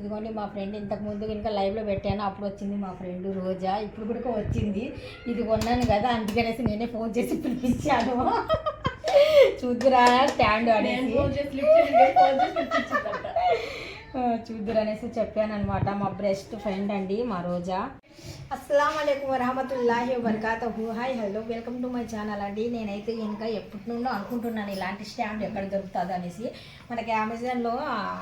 ఇదిగోండి మా ఫ్రెండ్ ఇంతకు ముందు కనుక లైవ్లో పెట్టాను అప్పుడు వచ్చింది మా ఫ్రెండ్ రోజా ఇప్పుడు కూడా వచ్చింది. ఇది కొన్నాను కదా అందుకనేసి నేనే ఫోన్ చేసి పిలిపించాను. చూద్దురా స్టాండ్ అనేసి. చూద్దురు అనేసి చెప్పాను అనమాట మా బెస్ట్ ఫ్రెండ్ అండి మా రోజా. అస్సలం అయికం వరహమతుల్లాహి వబర్కాతహు. Hi hello welcome to my channel అండి. నేనైతే ఇంకా ఎప్పటి నుండో అనుకుంటున్నాను ఇలాంటి స్టాండ్ ఎక్కడ దొరుకుతుంది అనేసి. మనకి అమెజాన్లో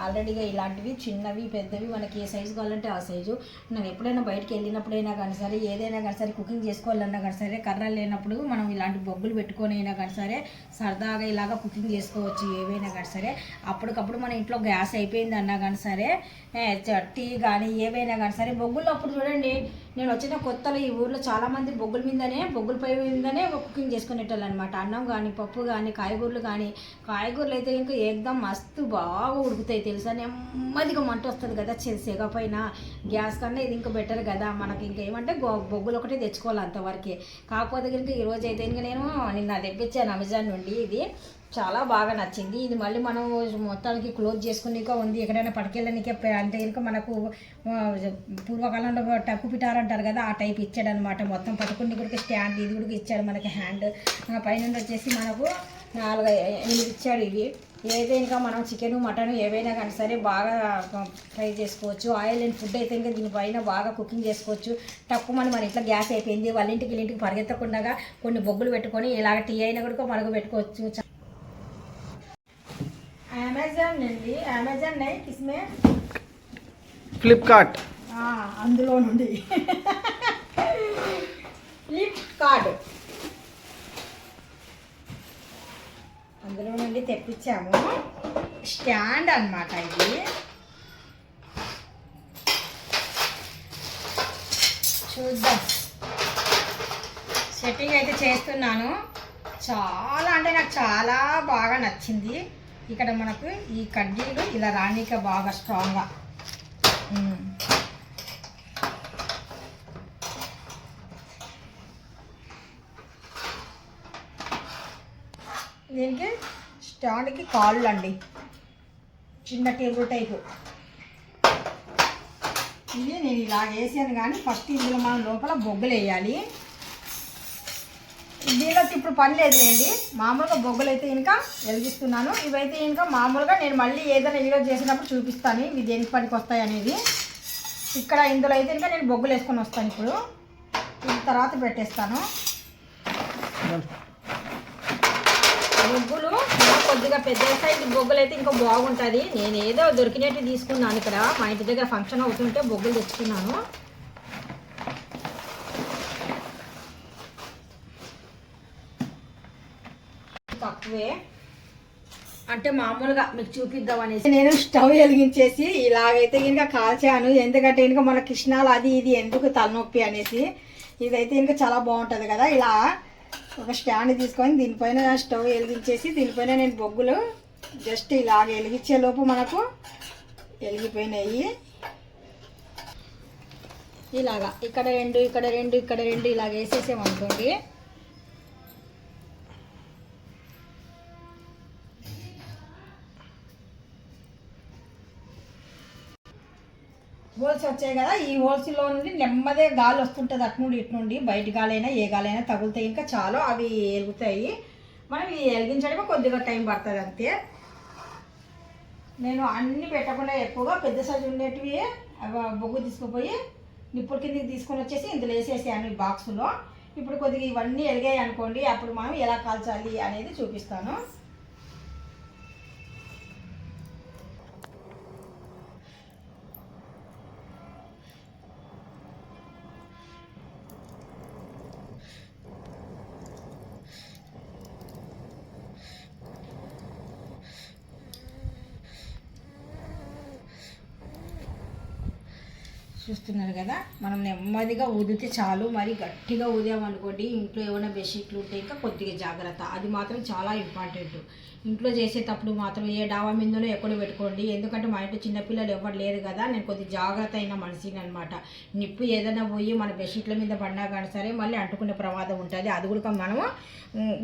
ఆల్రెడీగా ఇలాంటివి చిన్నవి పెద్దవి మనకి ఏ సైజు కావాలంటే ఆ సైజు. నేను ఎప్పుడైనా బయటకు వెళ్ళినప్పుడైనా కానీ సరే ఏదైనా కానీ సరే కుకింగ్ చేసుకోవాలన్నా కానీ సరే కర్రలు లేనప్పుడు మనం ఇలాంటి బొగ్గులు పెట్టుకొని అయినా కానీ సరే సరదాగా ఇలాగా కుకింగ్ చేసుకోవచ్చు ఏవైనా కానీ సరే. అప్పటికప్పుడు మన ఇంట్లో గ్యాస్ అయిపోయింది అన్నా కానీ సరే చట్టీ టీ కానీ ఏవైనా కానీ సరే బొగ్గులు అప్పుడు చూడండి నేను వచ్చిన కొత్తలో ఈ ఊర్లో చాలామంది బొగ్గుల మీదనే బొగ్గుల పై మీదనే కుకింగ్ చేసుకునేటోళ్ళు అనమాట అన్నం కానీ పప్పు కానీ కాయగూరలు కానీ కాయగూరలు అయితే ఇంకా ఏకదం మస్తు బాగా ఉడుకుతాయి తెలుసా? నెమ్మదిగా మంట వస్తుంది కదా చె- సెగ పైన. గ్యాస్ కన్నా ఇది ఇంకా బెటర్ కదా. మనకి ఇంకా ఏమంటే బొగ్గులు ఒకటే తెచ్చుకోవాలి అంతవరకే. కాకపోతే కనుక ఈరోజు అయితే ఇంకా నేను నిన్న తెప్పించాను అమెజాన్ నుండి ఇది. చాలా బాగా నచ్చింది. ఇది మళ్ళీ మనం మొత్తానికి క్లోజ్ చేసుకునిక ఉంది. ఎక్కడైనా పట్టుకెళ్ళనికే అంటే కనుక మనకు పూర్వకాలంలో టక్కు పిటార్ అంటారు కదా ఆ టైప్ ఇచ్చాడు అనమాట మొత్తం పట్టుకుని కూడా స్టాండ్ ఇది కూడా ఇచ్చాడు మనకి హ్యాండ్. పైన వచ్చేసి మనకు నాలుగు ఎనిమిది ఇచ్చాడు ఇవి. ఏదైనా మనం చికెన్ మటన్ ఏవైనా కానీ సరే బాగా ఫ్రై చేసుకోవచ్చు. ఆయిల్ అండ్ ఫుడ్ అయితే ఇంకా దీనిపైన బాగా కుకింగ్ చేసుకోవచ్చు. తక్కువ మన మన ఇంట్లో గ్యాస్ అయిపోయింది. వాళ్ళ ఇంటికి వీళ్ళ ఇంటికి పరిగెత్తకుండా కొన్ని బొగ్గులు పెట్టుకొని ఇలాగ టీ అయినా కూడా మనకు పెట్టుకోవచ్చు. అమెజాన్ అండి. అమెజాన్ నై కిస్మే ఫ్లిప్కార్ట్. అందులో నుండి. ఫ్లిప్కార్ట్. అందులో నుండి తెప్పించాము. స్టాండ్ అన్నమాట ఇది. చూద్దాం. సెట్టింగ్ అయితే చేస్తున్నాను. చాలా అంటే నాకు చాలా బాగా నచ్చింది. ఇక్కడ మనకు ఈ కడ్డీలు ఇలా రానిక బాగా స్ట్రాంగ్గా దీనికి స్టాండ్కి కాళ్ళు అండి చిన్న టేబుల్ టైపు ఇది నేను ఇలా వేసాను కానీ ఫస్ట్ ఇందులో మనం లోపల బొగ్గులు వేయాలి. దీనికి ఇప్పుడు పని లేదు లేండి మామూలుగా బొగ్గులు అయితే ఇంకా వెలిగిస్తున్నాను. ఇవైతే ఇంకా మామూలుగా నేను మళ్ళీ ఏదైనా వీడియో చేసినప్పుడు చూపిస్తాను. ఇవి దేనికి పనికి వస్తాయి అనేది. ఇక్కడ ఇందులో అయితే ఇంకా నేను బొగ్గులు వేసుకొని వస్తాను ఇప్పుడు. తర్వాత పెట్టేస్తాను. బొగ్గులు కొద్దిగా పెద్ద సైజు బొగ్గులు అయితే ఇంకా బాగుంటుంది. నేను ఏదో దొరికినట్టు తీసుకున్నాను ఇక్కడ. మా ఇంటి దగ్గర ఫంక్షన్ అవుతుంటే బొగ్గులు తెచ్చుకున్నాను. తక్కువే. అంటే మామూలుగా మీకు చూపిద్దాం అనేసి నేను స్టవ్ వెలిగించేసి ఇలాగైతే ఇంకా కాల్చాను. ఎందుకంటే ఇంకా మన కృష్ణాలు అది ఇది ఎందుకు తలనొప్పి అనేసి ఇదైతే ఇంకా చాలా బాగుంటుంది కదా. ఇలా ఒక స్టాండ్ తీసుకొని దీనిపైన స్టవ్ వెలిగించేసి దీనిపైన నేను బొగ్గులు జస్ట్ ఇలాగ వెలిగించే లోపు మనకు వెలిగిపోయినాయి. ఇలాగా. ఇక్కడ రెండు ఇక్కడ రెండు ఇక్కడ రెండు ఇలాగ వేసేసామనుకోండి. హోల్స్ వచ్చాయి కదా ఈ హోల్స్లో నుండి నెమ్మదిగా గాలి వస్తుంటుంది అటు నుండి ఇటు నుండి. బయట గాలైనా ఏ గాలైనా తగులుతాయి. ఇంకా చాలా అవి ఎలుగుతాయి మనం ఇవి ఎలిగించడమే కొద్దిగా టైం పడుతుంది అంతే. నేను అన్ని పెట్టకుండా ఎక్కువగా పెద్ద సైజు ఉండేటివి అవి బొగ్గు తీసుకుపోయి నిప్పుడు కిందకి తీసుకొని వచ్చేసి ఇందులో వేసేసాను ఈ బాక్సులో. ఇప్పుడు కొద్దిగా ఇవన్నీ ఎలిగాయి అనుకోండి అప్పుడు మనం ఎలా కాల్చాలి అనేది చూపిస్తాను. చూస్తున్నారు కదా మనం నెమ్మదిగా ఊదితే చాలు. మరి గట్టిగా ఊదామనుకోండి ఇంట్లో ఏమైనా బెడ్షీట్లు ఉంటే ఇంకా కొద్దిగా జాగ్రత్త. అది మాత్రం చాలా ఇంపార్టెంట్ ఇంట్లో చేసేటప్పుడు మాత్రం ఏ డాబా మీదనో ఎక్కడ పెట్టుకోండి. ఎందుకంటే మా ఇంట్లో చిన్నపిల్లలు ఎవరు లేరు కదా. నేను కొద్ది జాగ్రత్త అయిన మనిషిని అనమాట నిప్పు ఏదైనా పోయి మన బెడ్షీట్ల మీద పడినా కానీ సరే మళ్ళీ అంటుకునే ప్రమాదం ఉంటుంది. అది కూడా మనము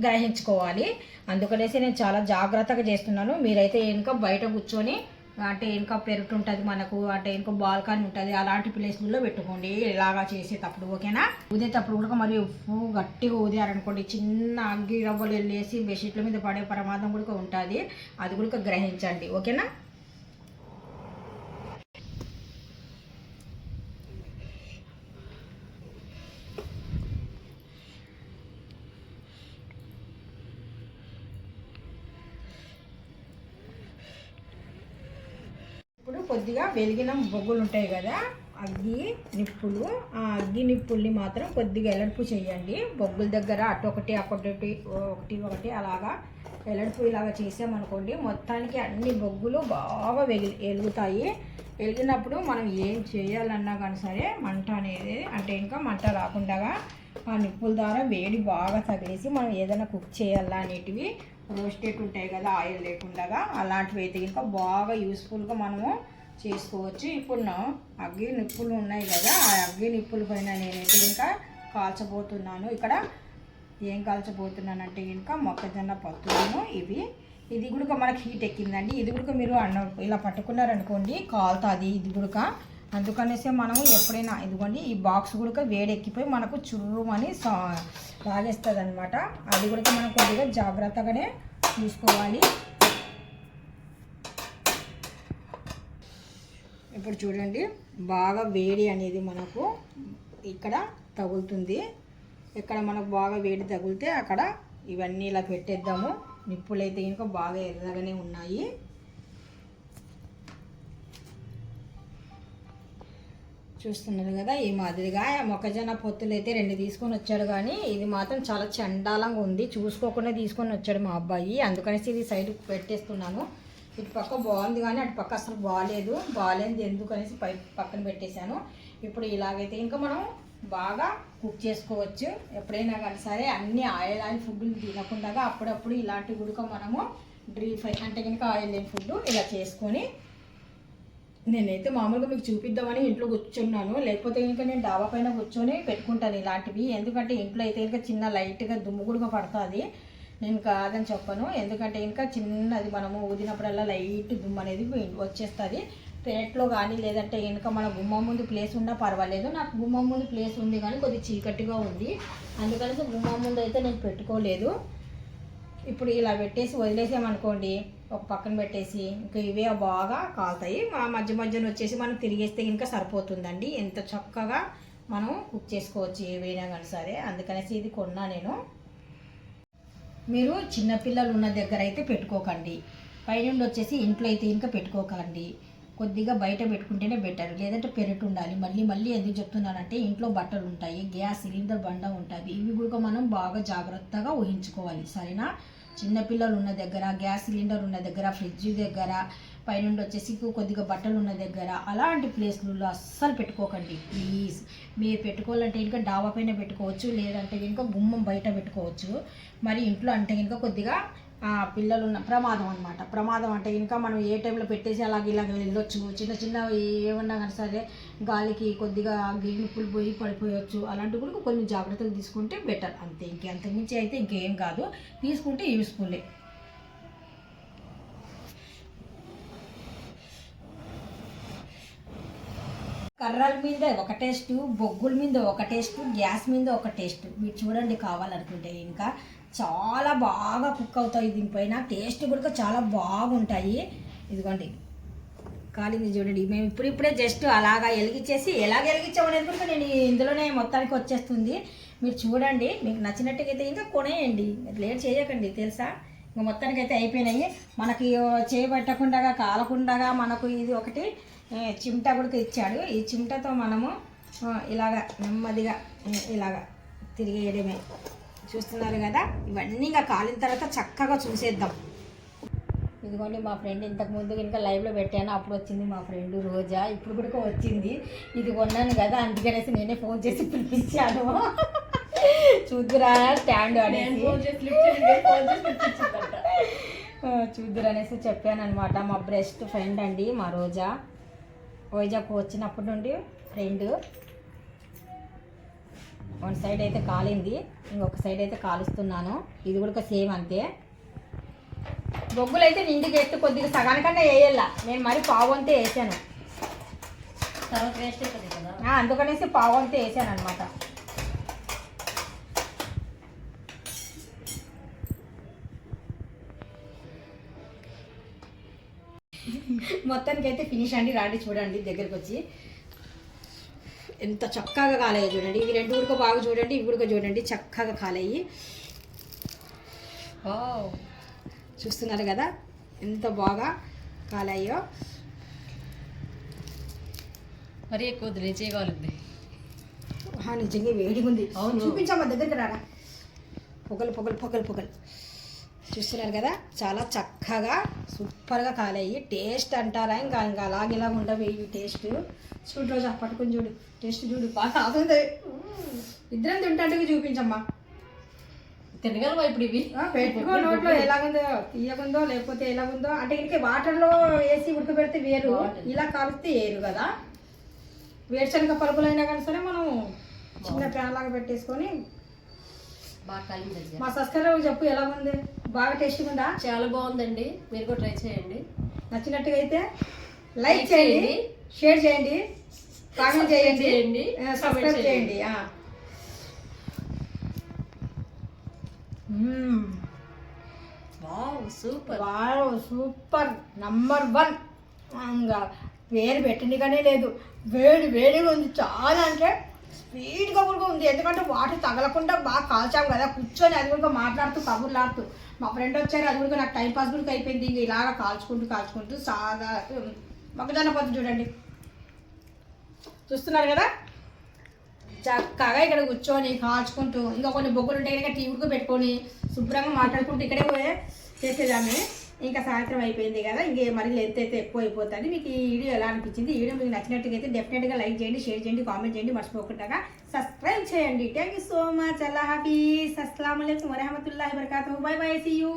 గ్రహించుకోవాలి. అందుకనేసి నేను చాలా జాగ్రత్తగా చేస్తున్నాను. మీరైతే ఇంకా బయట కూర్చొని అంటే వెనుక పెరుగుతుంటుంది ఉంటుంది మనకు అంటే వెనుక బాల్కనీ ఉంటుంది అలాంటి ప్లేస్లలో పెట్టుకోండి. ఇలాగా చేసేటప్పుడు ఓకేనా ఊదేటప్పుడు కూడా మరి ఉప్పు గట్టిగా ఊదారనుకోండి చిన్న అగ్గి రవ్వలు వెళ్ళేసి బెడ్షీట్ల మీద పడే ప్రమాదం కూడా ఉంటుంది. అది కూడా గ్రహించండి ఓకేనా ఇప్పుడు కొద్దిగా వెలిగిన బొగ్గులు ఉంటాయి కదా అగ్గి నిప్పులు. ఆ అగ్గి నిప్పుల్ని మాత్రం కొద్దిగా ఎలడుపు చేయండి. బొగ్గుల దగ్గర అటు ఒకటి అక్కడొకటి ఒకటి ఒకటి అలాగా ఎలడుపు ఇలాగా చేసామనుకోండి మొత్తానికి అన్ని బొగ్గులు బాగా వెలి వెలుగుతాయి. వెలిగినప్పుడు మనం ఏం చేయాలన్నా కానీ సరే మంట అనేది అంటే ఇంకా మంట రాకుండా ఆ నిప్పుల ద్వారా వేడి బాగా తగిలేసి మనం ఏదైనా కుక్ చేయాలా అనేటివి రోస్టెడ్ ఉంటాయి కదా ఆయిల్ లేకుండా అలాంటివి అయితే ఇంకా బాగా యూస్ఫుల్గా మనము చేసుకోవచ్చు. ఇప్పుడు అగ్గి నిప్పులు ఉన్నాయి కదా ఆ అగ్గి నిప్పుల పైన నేనైతే ఇంకా కాల్చబోతున్నాను. ఇక్కడ ఏం కాల్చబోతున్నానంటే ఇంకా మొక్కజొన్న పత్తులను ఇవి. ఇది కూడా మనకి హీట్ ఎక్కిందండి. ఇది కూడా మీరు అన్న ఇలా పట్టుకున్నారనుకోండి కాలుతుంది ఇది కూడా. అందుకనేసి మనము ఎప్పుడైనా ఇదిగోండి ఈ బాక్స్ కూడా వేడెక్కిపోయి మనకు చుర్రుమని సా లాగేస్తుంది అనమాట అది కూడా మనం కొద్దిగా జాగ్రత్తగానే చూసుకోవాలి. ఇప్పుడు చూడండి బాగా వేడి అనేది మనకు ఇక్కడ తగులుతుంది. ఇక్కడ మనకు బాగా వేడి తగిలితే అక్కడ ఇవన్నీ ఇలా పెట్టేద్దాము. నిప్పులు అయితే ఇంకా బాగా ఎర్రగానే ఉన్నాయి. చూస్తున్నారు కదా ఈ మాదిరిగా మొక్కజొన్న పొత్తులు అయితే రెండు తీసుకొని వచ్చాడు కానీ ఇది మాత్రం చాలా చండాలంగా ఉంది. చూసుకోకుండా తీసుకొని వచ్చాడు మా అబ్బాయి. అందుకనేసి ఇది సైడ్ పెట్టేస్తున్నాను. ఇటు పక్క బాగుంది కానీ అటు పక్క అసలు బాగాలేదు బాగాలేదు ఎందుకనేసి పై పక్కన పెట్టేశాను. ఇప్పుడు ఇలాగైతే ఇంకా మనం బాగా కుక్ చేసుకోవచ్చు. ఎప్పుడైనా కానీ సరే అన్ని ఆయిల్ ఆయిల్ ఫుడ్లు తినకుండా అప్పుడప్పుడు ఇలాంటి గుడుక మనము డ్రీ ఫ్రై అంటే కనుక ఆయిల్ లేని ఫుడ్ ఇలా చేసుకొని నేనైతే మామూలుగా మీకు చూపిద్దామని ఇంట్లో కూర్చున్నాను. లేకపోతే ఇంకా నేను డాబా పైన కూర్చొని పెట్టుకుంటాను ఇలాంటివి. ఎందుకంటే ఇంట్లో అయితే ఇంకా చిన్న లైట్గా దుమ్ము కూడా పడుతుంది. నేను కాదని చెప్పను. ఎందుకంటే ఇంకా చిన్నది మనము ఊదినప్పుడల్లా లైట్ దుమ్ము అనేది వచ్చేస్తుంది. ప్లేట్లో కానీ లేదంటే ఇంకా మన గుమ్మం ముందు ప్లేస్ ఉన్నా పర్వాలేదు. నాకు గుమ్మం ముందు ప్లేస్ ఉంది కానీ కొద్దిగా చీకటిగా ఉంది. అందుకని గుమ్మం ముందు అయితే నేను పెట్టుకోలేదు. ఇప్పుడు ఇలా పెట్టేసి వదిలేసామనుకోండి ఒక పక్కన పెట్టేసి ఇంకా ఇవే బాగా కాలుతాయి. మా మధ్య మధ్యన వచ్చేసి మనం తిరిగేస్తే ఇంకా సరిపోతుందండి. ఎంత చక్కగా మనం కుక్ చేసుకోవచ్చు ఏవైనా కానీ సరే. అందుకనేసి ఇది కొన్నా నేను. మీరు చిన్నపిల్లలు ఉన్న దగ్గర అయితే పెట్టుకోకండి. పైనుండి వచ్చేసి ఇంట్లో అయితే ఇంకా పెట్టుకోకండి. కొద్దిగా బయట పెట్టుకుంటేనే బెటర్. లేదంటే పెరటు ఉండాలి. మళ్ళీ మళ్ళీ ఎందుకు చెప్తున్నానంటే ఇంట్లో బట్టలు ఉంటాయి గ్యాస్ సిలిండర్ బండ ఉంటుంది. ఇవి కూడా మనం బాగా జాగ్రత్తగా ఊహించుకోవాలి. సరేనా? చిన్నపిల్లలు ఉన్న దగ్గర గ్యాస్ సిలిండర్ ఉన్న దగ్గర ఫ్రిడ్జ్ దగ్గర పైనుండి వచ్చేసి కొద్దిగా బట్టలు ఉన్న దగ్గర అలాంటి ప్లేస్లలో అస్సలు పెట్టుకోకండి ప్లీజ్. మీరు పెట్టుకోవాలంటే ఇంకా డాబా పైన పెట్టుకోవచ్చు లేదంటే ఇంకా గుమ్మం బయట పెట్టుకోవచ్చు. మరి ఇంట్లో అంటే ఇంకా కొద్దిగా పిల్లలు ఉన్న ప్రమాదం అనమాట ప్రమాదం అంటే ఇంకా మనం ఏ టైంలో పెట్టేసి అలాగే ఇలాగ వెళ్ళొచ్చు. చిన్న చిన్న ఏమన్నా కానీ సరే గాలికి కొద్దిగా గిన్నెప్పులు పోయి పడిపోయొచ్చు. అలాంటి కూడా కొన్ని జాగ్రత్తలు తీసుకుంటే బెటర్ అంతే ఇంకే అంతకుమించి అయితే ఇంకేం కాదు. తీసుకుంటే యూస్ఫుల్లే కర్రల మీద ఒక టేస్ట్ బొగ్గుల మీద ఒక టేస్ట్ గ్యాస్ మీద ఒక టేస్ట్. మీరు చూడండి కావాలనుకుంటే ఇంకా చాలా బాగా కుక్ అవుతాయి దీనిపైన టేస్ట్ కూడా చాలా బాగుంటాయి. ఇదిగోండి. కాలింది చూడండి. మేము ఇప్పుడు ఇప్పుడే జస్ట్ అలాగా వెలిగించేసి ఎలా వెలిగించామనేది కూడా నేను ఇందులోనే మొత్తానికి వచ్చేస్తుంది. మీరు చూడండి. మీకు నచ్చినట్టుగా అయితే ఇంకా కొనేయండి. లేట్ చేయకండి తెలుసా? ఇంకా మొత్తానికి అయితే అయిపోయినాయి. మనకి చేయబట్టకుండా కాలకుండా మనకు ఇది ఒకటి చిమ్టా కూడా ఇచ్చాడు ఈ చిమ్టతో మనము ఇలాగ నెమ్మదిగా ఇలాగ తిరిగేయడమే. చూస్తున్నారు కదా? ఇవన్నీ ఇంకా కాలిన తర్వాత చక్కగా చూసేద్దాం. ఇదిగోండి మా ఫ్రెండ్ ఇంతకు ముందు ఇంకా లైవ్లో పెట్టాను. అప్పుడు వచ్చింది మా ఫ్రెండ్ రోజా. ఇప్పుడు కూడా వచ్చింది. ఇది కొన్నాను కదా అందుకనేసి నేనే ఫోన్ చేసి పిలిపించాను. చూద్దురా స్టాండ్ అనేసి. చూద్దురు అనేసి చెప్పాను అనమాట మా బెస్ట్ ఫ్రెండ్ అండి మా రోజా. వైజాగ్ వచ్చినప్పటి నుండి ఫ్రెండ్ వన్ సైడ్ అయితే కాలింది. ఇంకొక సైడ్ అయితే కాలుస్తున్నాను. ఇది కూడా సేమ్ అంతే. బొగ్గులు అయితే నిండికి ఎత్తు కొద్దిగా సగానికన్నా వేయాల నేను మరి పావంతే వేసాను. తర్వాత వేస్ట్ అయిపోతుంది కదా? అందుకనేసి పావంతే వేసాను అనమాట మొత్తానికి అయితే ఫినిష్ అండి రాండి చూడండి దగ్గరికి వచ్చి ఎంత చక్కగా కాలేయో చూడండి. ఇవి రెండు ఉడక బాగా చూడండి ఇవి ఉడక చూడండి చక్కగా కాలేయి. వావ్. చూస్తున్నారు కదా ఎంత బాగా కాలాయో. మరీ ఎక్కువ చేయగలుగుద్ది నిజంగా వేడిగా ఉంది అవును. చూపించమ్మా దగ్గరికి రారా. పొగలు పొగలు పొగలు పొగలు. చూస్తున్నారు కదా? చాలా చక్కగా సూపర్గా కాలేయి. టేస్ట్ అంటారా ఇంకా? ఇంకా అలాగే ఇలా ఉండవు ఇవి టేస్ట్. చూడు రోజా పట్టుకొని చూడు. టేస్ట్ చూడు. బాగా ఆగుంది ఇద్దరం తింటాంటే చూపించమ్మా. తినగలవా ఇప్పుడు ఇవి? పెట్టుకో నోట్లో. ఎలాగుందో తీయకుందో లేకపోతే ఎలాగుందో. అంటే ఇంకే వాటర్లో వేసి ఉడకబెడితే వేరు. ఇలా కాలిస్తే వేరు కదా. వేరుశనగ పలుకులైనా కానీ సరే మనం చిన్న ప్యాన్ లాగా పెట్టేసుకొని మా సబ్స్క్రైబర్ చెప్పు ఎలా ఉంది బాగా టేస్ట్గా ఉందా? చాలా బాగుందండి. మీరు కూడా ట్రై చేయండి. నచ్చినట్టుగా అయితే లైక్ చేయండి. షేర్ చేయండి కామెంట్ చేయండి సబ్స్క్రైబ్ చేయండి. Super. Wow super. Number one ఇంకా వేరు పెట్టినగానే లేదు. వేడి వేడిగా ఉంది. చాలా అంటే స్పీడ్గా కూడా ఉంది. ఎందుకంటే వాటర్ తగలకుండా బాగా కాల్చాం కదా. కూర్చొని అది కూడా మాట్లాడుతూ కబుర్లాడుతూ. మా ఫ్రెండ్ వచ్చారు అది కూడా నాకు టైం పాస్ కూడా అయిపోయింది. ఇంక ఇలాగ కాల్చుకుంటూ కాల్చుకుంటూ సాదా మొక్కజొన్న పొద్దు చూడండి. చూస్తున్నారు కదా? చక్కగా ఇక్కడ కూర్చొని కాల్చుకుంటూ ఇంకా కొన్ని బొగ్గులు ఉంటే కనుక టీవీకి పెట్టుకొని శుభ్రంగా మాట్లాడుకుంటూ ఇక్కడే పోయే చేసేదాన్ని. ఇంకా సాయంత్రం అయిపోయింది కదా ఇంకే మరి లెంత్ అయితే ఎక్కువ అయిపోతుంది. మీకు ఈ వీడియో ఎలా అనిపించింది? ఈ వీడియో మీకు నచ్చినట్టుగా అయితే డెఫినెట్గా లైక్ చేయండి షేర్ చేయండి కామెంట్ చేయండి. మర్చిపోకుండా సబ్స్క్రైబ్ చేయండి. థ్యాంక్ యూ సో మచ్ అల్లా హాఫీస్ అస్సలం వరహమతుల్లా వరకాతు బై బై సీ యూ